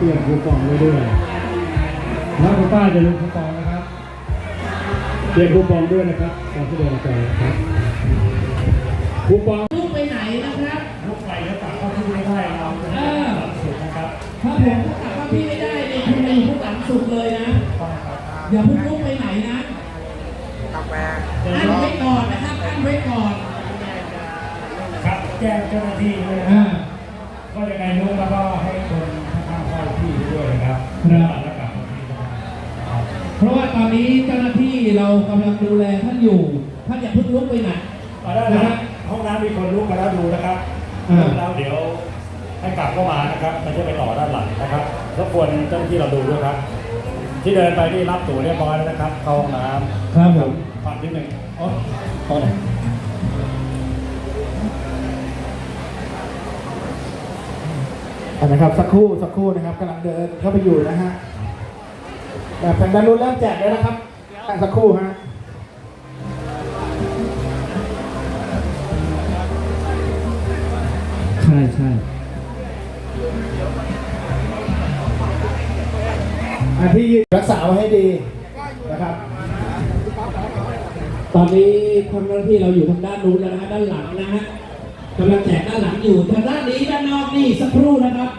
เตรียมคูปองไว้ด้วยแล้วคุณป้าจะลืมคูปองนะครับเตรียมคูปองด้วยนะครับตอนแสดงใจนะครับคูปองลูกไปไหนนะครับลูกไปแล้วตัดเข้าที่ไม่ได้เราจะเออสุดนะครับถ้าผมถ้าพี่ไม่ได้เนี่ยคุณมาอยู่ข้างหลังสุดเลยนะอย่าเพิ่งลุกไปไหนนะอั้นไว้ก่อนนะครับอั้นไว้ก่อนครับแจ้งเจ้าหน้าที่ด้วยนะอ่าก็ยังไงนุ๊กแล้วก็ให้คน นะครับครับแล้วกลับมาที่บ้านเพราะว่าตอนนี้เจ้าหน้าที่เรากำลังดูแลท่านอยู่ ท่านอย่าเพิ่งลุกไปไหน มาได้นะครับห้องน้ำมีคนลุกมาแล้วดูนะครับอ่าลุกแล้วเดี๋ยวให้กลับเข้ามานะครับมันจะไปต่อด้านหลังนะครับรบกวนเจ้าหน้าที่เราดูด้วยครับ ที่เดินไปที่รับตั๋วเรียบร้อยแล้วนะครับเข้าห้องน้ำครับผมฝากนิดหนึ่งอ๋อตอนไหน เนะครับสักครู่สักครู่นะครับกำลังเดินเข้าไปอยู่นะฮะแบบแฟนด้านนู้นเริ่มแจกแล้วนะครับสักครู่ฮะใช่ใช่อันที่รักษาไว้ให้ดีนะครับ ตอนนี้ทำหน้าที่เราอยู่ทางด้านนู้นแล้วนะฮะด้านหลังนะฮะ กำลังแจกด้านหลังอยู่ทางด้านนี้ด้านนอกนี่สักครู่นะครับ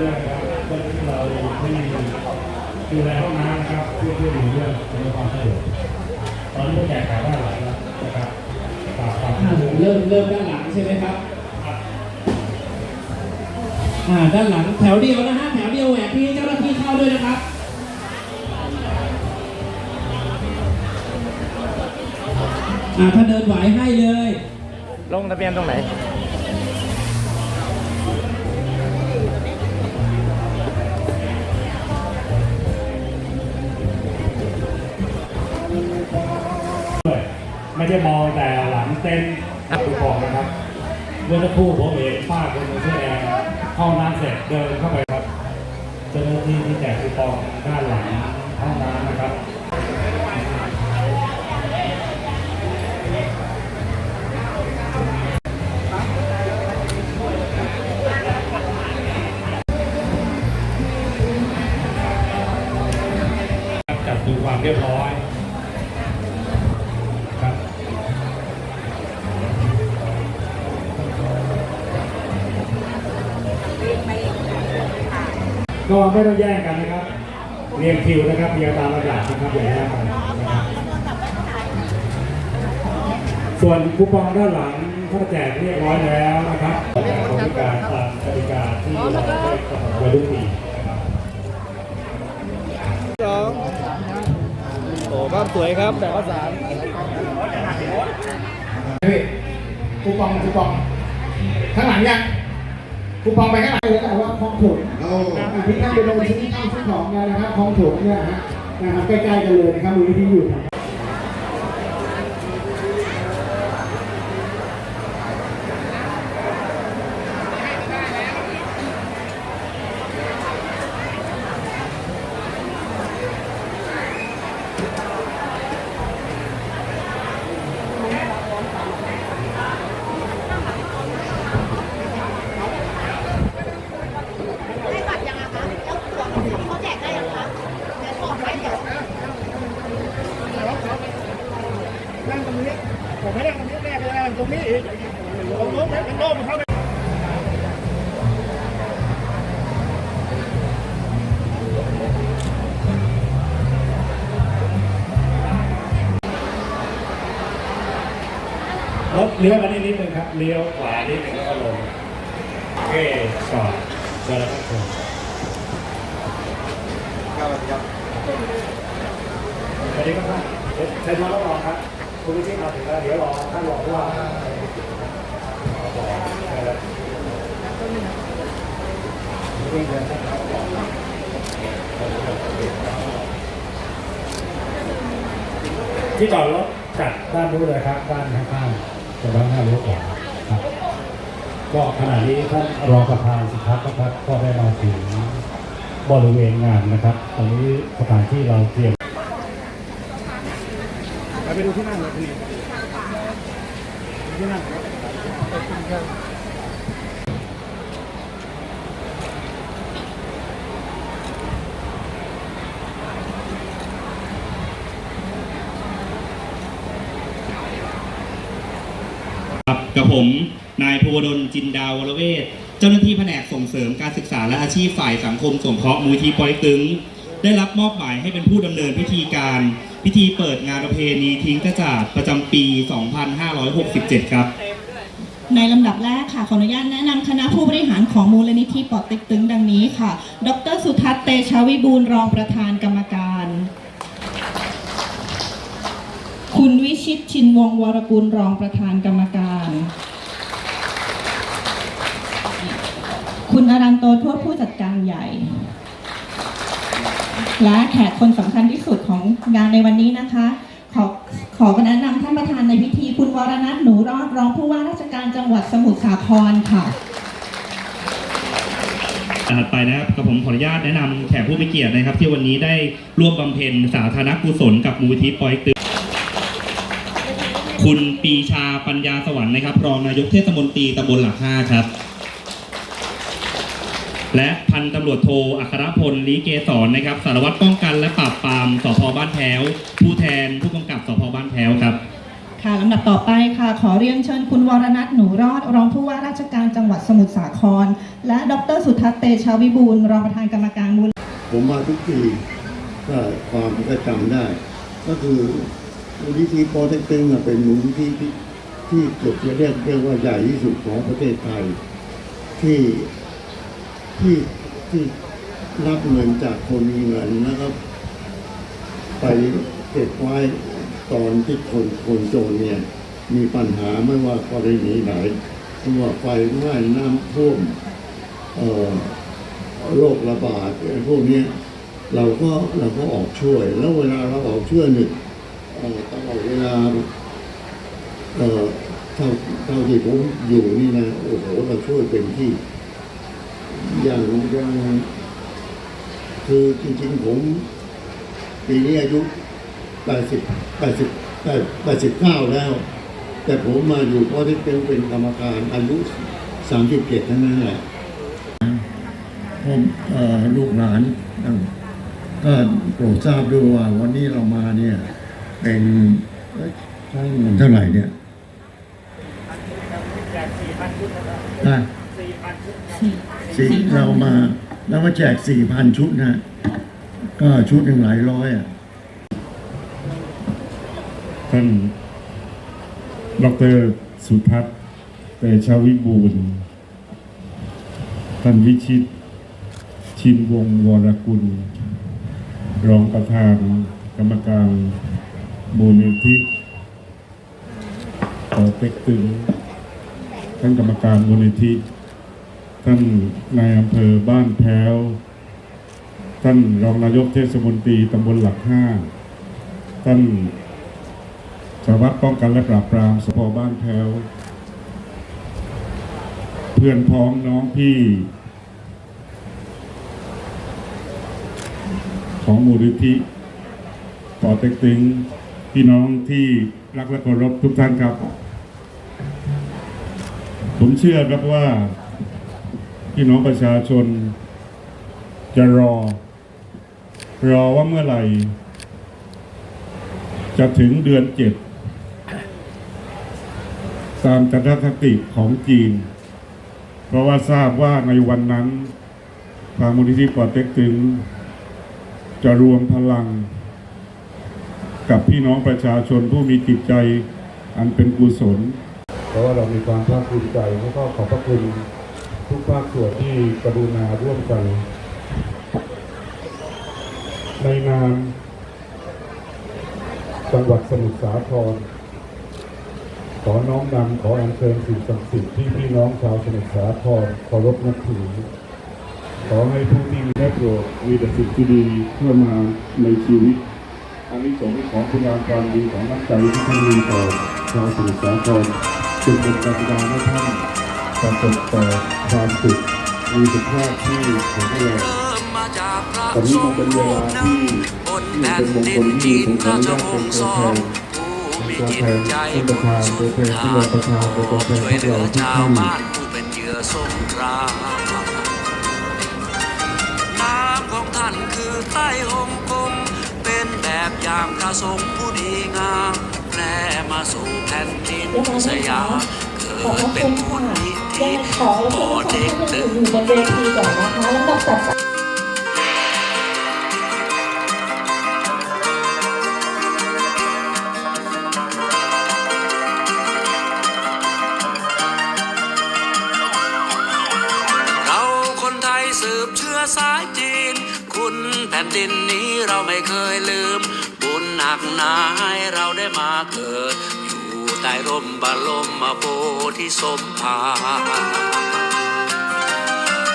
ด้วยนะครับเจ้าหน้าที่เราที่ดูแลห้องน้ำนะครับเพื่อเพื่อดูเรื่องในความสะดวกตอนนี้ก็แจกขายได้หลายแล้วนะครับฝากฝากอ่าเริ่มเริ่มด้านหลังใช่ไหมครับอ่าด้านหลังแถวเดียวนะฮะแถวเดียวแหวกที่เจ้าหน้าที่เข้าด้วยนะครับอ่าถ้าเดินไหวให้เลย ลงทะเบียนตรงไหน ไม่ใช่มองแต่หลังเต็นท์คูปองนะครับเมื่อสักครู่ผมเห็นป้าคนนึงเสื้อแดงเข้าน้ำเสร็จเดินเข้าไปครับเจ้าหน้าที่ที่แจกคูปองด้านหลังห้องน้ำนะครับจัดดูความเรียบร้อย ก็ไม่ต้องแย่งกันนะครับ เรียงคิวนะครับเรียงตามระดับนะครับอย่าแย่งกันนะครับส่วนคูปองด้านหลังถ้าแจกเรียบร้อยแล้วนะครับบริการตามกติกาที่เราได้กำหนดไว้ทุกปีนะครับสองโอ้ภาพสวยครับแบบว่าสามคูปองคูปองข้างหลังยัง คูปองไปข้างหลังเลยแต่ว่าคลองถุงอ่าที่ท่านไปลงชิ้นข้าวชิ้นของเนี่ยนะครับคลองถุงเนี่ยนะฮะนะครับใกล้ๆกันเลยนะครับมูลนิธิอยู่แถว เลี้ยวมานิดนิดนึงครับ เลี้ยวขวานิดนึงแล้วก็ลงโอเคจอดจอแล้วก็ชนสวัสดีครับท่านใช้ช้อนรับรองครับคุณวิชิตมาถึงแล้วเดี๋ยวรอท่านรอผู้ว่าที่จอดรถจัดด้านนู้นเลยครับด้านข้างๆ ตรงด้านหน้ารถขวาครับ ก็ขณะนี้ท่านรองประธานสิทธัตนะครับ ก็ได้มาถึงบริเวณงานนะครับ ตอนนี้สถานที่เราเตรียมไปดูที่นั่งเลยพี่ที่นั่งครับ กับผมนายภูวดลจินดาวรเวศเจ้าหน้าที่แผนกส่งเสริมการศึกษาและอาชีพฝ่ายสังคมสงเคราะห์มูลที่ปอยตึง ได้รับมอบหมายให้เป็นผู้ดำเนินพิธีการ พิธีเปิดงานประเพณีทิ้งกระจาดประจำปี 2567 ครับ ในลำดับแรกค่ะ ขออนุญาตแนะนำคณะผู้บริหารของมูลนิธิปอดติ๊กตึงดังนี้ค่ะ ดรสุทัศน์เตชะวิบูลย์รองประธานกรรมการ คุณวิชิตชินวงศ์วรกุลรองประธานกรรมการ คุณอารันโตทั่วผู้จัดการใหญ่ และแขกคนสำคัญที่สุดของงานในวันนี้นะคะ ขอขอแนะนำท่านประธานในพิธี คุณวรนัทหนูรอดรองผู้ว่าราชการจังหวัดสมุทรสาครค่ะถัดไปนะครับกับผมขออนุญาตแนะนำแขกผู้มีเกียรตินะครับ ที่วันนี้ได้ร่วมบำเพ็ญสาธารณกุศลกับมูลที่ปอยตึก คุณปีชาปัญญาสวรรค์นะครับ รองนายกเทศมนตรีตำบลหลักห้าครับ และพันตำรวจโทอัครพลลีเกษรนะครับ สารวัตรป้องกันและปราบปรามสพบ้านแพ้ว ผู้แทนผู้กำกับสพบ้านแพ้วครับ ค่ะลำดับต่อไปค่ะ ขอเรียนเชิญคุณวรนัทหนูรอด รองผู้ว่าราชการจังหวัดสมุทรสาคร และดรสุทัศน์เตชาวิบูลย์รองประธานกรรมการมูลผมมาทุกปีก็ความก็จำได้ ก็คือ มูลนิธิปอเต็กตึงอะเป็นมูลนิธิที่ที่เกือบจะเรียกเรียกว่าใหญ่ที่สุดของประเทศไทย ที่ที่ที่รับเงินจากคนมีเงินแล้วก็ไปเก็บไว้ตอนที่คนคนจนเนี่ย มีปัญหาไม่ว่ากรณีไหนไม่ว่าไฟไหม้น้ำท่วมโรคระบาดไอ้พวกนี้เราก็เราก็ออกช่วย แล้วเวลาเราออกช่วยหนึ่ง ตลอดเวลาเอ่อเท่าเท่าที่ผมอยู่นี่นะโอ้โหเราช่วยเต็มที่ อย่างอย่างคือจริงๆผมปีนี้อายุแปดสิบแปดสิบแปดแปดสิบเก้าแล้ว แต่ผมมาอยู่เพราะที่เป็นเป็นกรรมการอายุสามสิบเจ็ดทั้งนั้นแหละผมลูกหลานก็โปรดทราบด้วยว่าวันนี้เรามาเนี่ย เป็นเอ้ยใช้เงินเท่าไหร่เนี่ยนะสี่เรามาเรามาแจกสี่พันชุดนะ ก็ชุดหนึ่งหลายร้อยอะท่านดรสุทัศน์เตชาวิบูลย์ท่านวิชิต ชินวงศ์วรกุล รองประธานกรรมการ มูลนิธิปอเต็กตึงท่านกรรมการมูลนิธิ ท่านนายอำเภอบ้านแพ้ว ท่านรองนายกเทศมนตรีตำบลหลักห้า ท่านสารวัตรป้องกันและปราบปรามสพบ้านแพ้ว เพื่อนพ้องน้องพี่ ของมูลนิธิปอเต็กตึง พี่น้องที่รักและเคารพทุกท่านครับ ผมเชื่อครับว่า พี่น้องประชาชน จะรอ รอว่าเมื่อไหร่ จะถึงเดือนเจ็ดตามจันทคติของจีน เพราะว่าทราบว่าในวันนั้น ทางมูลนิธิปอเต็กตึง จะรวมพลัง กับพี่น้องประชาชนผู้มีจิตใจอันเป็นกุศล เพราะว่าเรามีความภาคภูมิใจแล้วก็ขอบพระคุณทุกภาคส่วนที่กรุณาร่วมกัน ในนามจังหวัดสมุทรสาคร ขอน้อมนำขออัญเชิญสิ่งศักดิ์สิทธิ์ที่พี่น้องชาวสมุทรสาครเคารพนับถือขอให้ผู้ที่ได้โปรดมีแต่สิ่งที่ดีเข้ามาในชีวิต อันนี้สงส์ของคุณงามความดีของนักใจที่ท่านมีต่อชาวสุสาครจึงเป็นการดาให้ท่านประสบแต่ความสุขมีสุขภาพที่แข็งแรงมาตอนนี้มันเป็นเวลาที่เป็นมงคลที่จีนผมขอราอชนุญาตเป็นตัวแทนผู้มีตัวแทนจิตท่านใจประธานตัวแทนตัวแทนช่วยเหลือทุกชาท่าวนบ้านผู้เป็นเหยื่ามน้ำของท่านคือใต้ห่มกลม เป็นแบบอย่างพระสงฆ์ผู้ดีงามแพร่มาสู่แผ่นดินสยามเกิขอบพดระเป็คุนณบุค่ะญนิยัธิงขอให้ผู้ชมท่านอื่นอยู่บนเวทีก่อนนะคะลำดับต่อไปเราคนไทยสืบเชื้อสายจีนคุณแผ่นดินนี้เราไม่เคยลืม บุญหนักหนาให้เราได้มาเกิด อยู่ใต้ร่มบาลมมาโพธิสมภาร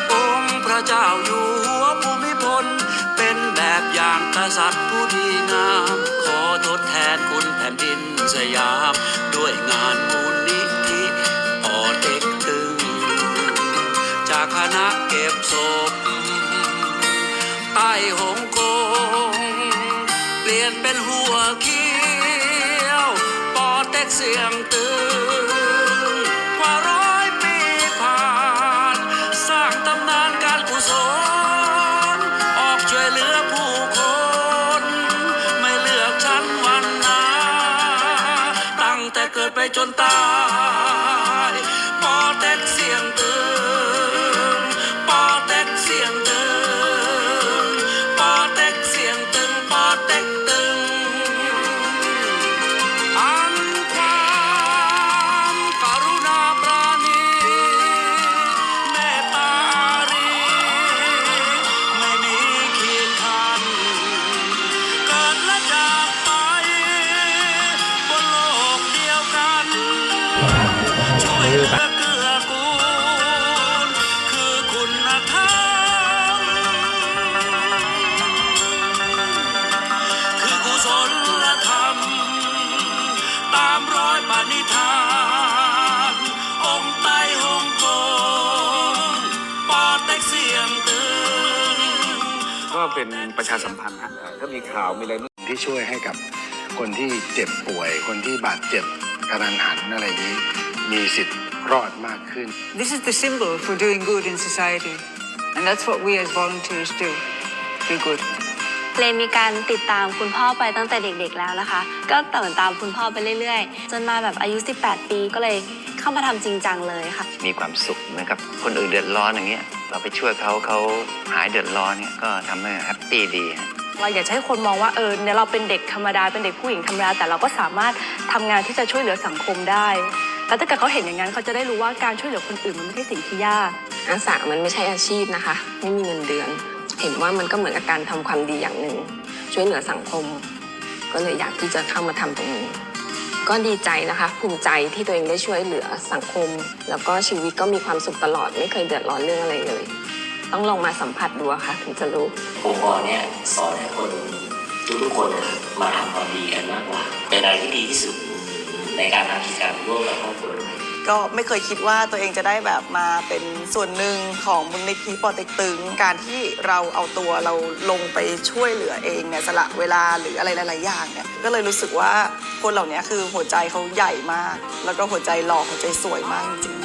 โอ้ระเจ้าอยู่หัวภูมิพล เป็นแบบอย่างกษัตริย์ผู้ดีงาม ขอทดแทนคุณแผ่นดินสยาม ด้วยงานมูลนิธิปอเต็กตึง จากคณะเก็บศพใต้ หงกง เปลี่ยนเป็นหัวเขียว ปอเต็กเสียงตึงกว่าร้อยปีผ่าน สร้างตำนานการกุศล ออกช่วยเหลือผู้คน ไม่เลือกชั้นวันนาตั้งแต่เกิดไปจนตาย ปอเต็กเสียงตึง รอยปณิธาน องค์ไต้หงโกงปอเต็กเสียงตึง ก็เป็นประชาสัมพันธ์ฮะถ้ามีข่าวมีอะไรที่ช่วยให้กับคนที่เจ็บป่วย คนที่บาดเจ็บกระทันหันอะไรนี้ มีสิทธิ์รอดมากขึ้น This is the symbol for doing good in society. And that's what we as volunteers do. Do good. เลนมีการติดตามคุณพ่อไปตั้งแต่เด็กๆแล้วนะคะ ก็ติดตามคุณพ่อไปเรื่อยๆ จนมาแบบอายุ 18 ปีก็เลยเข้ามาทำจริงจังเลยค่ะ มีความสุขเหมือนกับคนอื่นเดือดร้อนอย่างเงี้ยเราไปช่วยเขาเขาหายเดือดร้อนเนี่ยก็ทำให้แฮปปี้ดีฮะเราอยากจะให้คนมองว่าเออเนี่ยเราเป็นเด็กธรรมดาเป็นเด็กผู้หญิงธรรมดาแต่เราก็สามารถทำงานที่จะช่วยเหลือสังคมได้แล้วถ้าเกิดเขาเห็นอย่างนั้นเขาจะได้รู้ว่าการช่วยเหลือคนอื่นมันไม่ใช่สิ่งที่ยากอาสามันไม่ใช่อาชีพนะคะ ไม่มีเงินเดือน เห็นว่ามันก็เหมือนกับการทำความดีอย่างหนึ่ง ช่วยเหลือสังคม ก็เลยอยากที่จะเข้ามาทำตรงนี้ ก็ดีใจนะคะ ภูมิใจที่ตัวเองได้ช่วยเหลือสังคม แล้วก็ชีวิตก็มีความสุขตลอด ไม่เคยเดือดร้อนเรื่องอะไรเลย ต้องลองมาสัมผัสดูอะค่ะถึงจะรู้องค์กรเนี่ยสอนให้คนทุกๆคนมาทำความดีกันมากกว่าเป็นอะไรที่ดีที่สุดในการทำกิจกรรมร่วมกับครอบครัว ก็ไม่เคยคิดว่าตัวเองจะได้แบบมาเป็นส่วนหนึ่งของมูลนิธิปอเต็กตึง การที่เราเอาตัวเราลงไปช่วยเหลือเองเนี่ยสละเวลาหรืออะไรหลาย ๆ อย่างเนี่ยก็เลยรู้สึกว่าคนเหล่านี้คือหัวใจเขาใหญ่มาก แล้วก็หัวใจหล่อหัวใจสวยมากจริง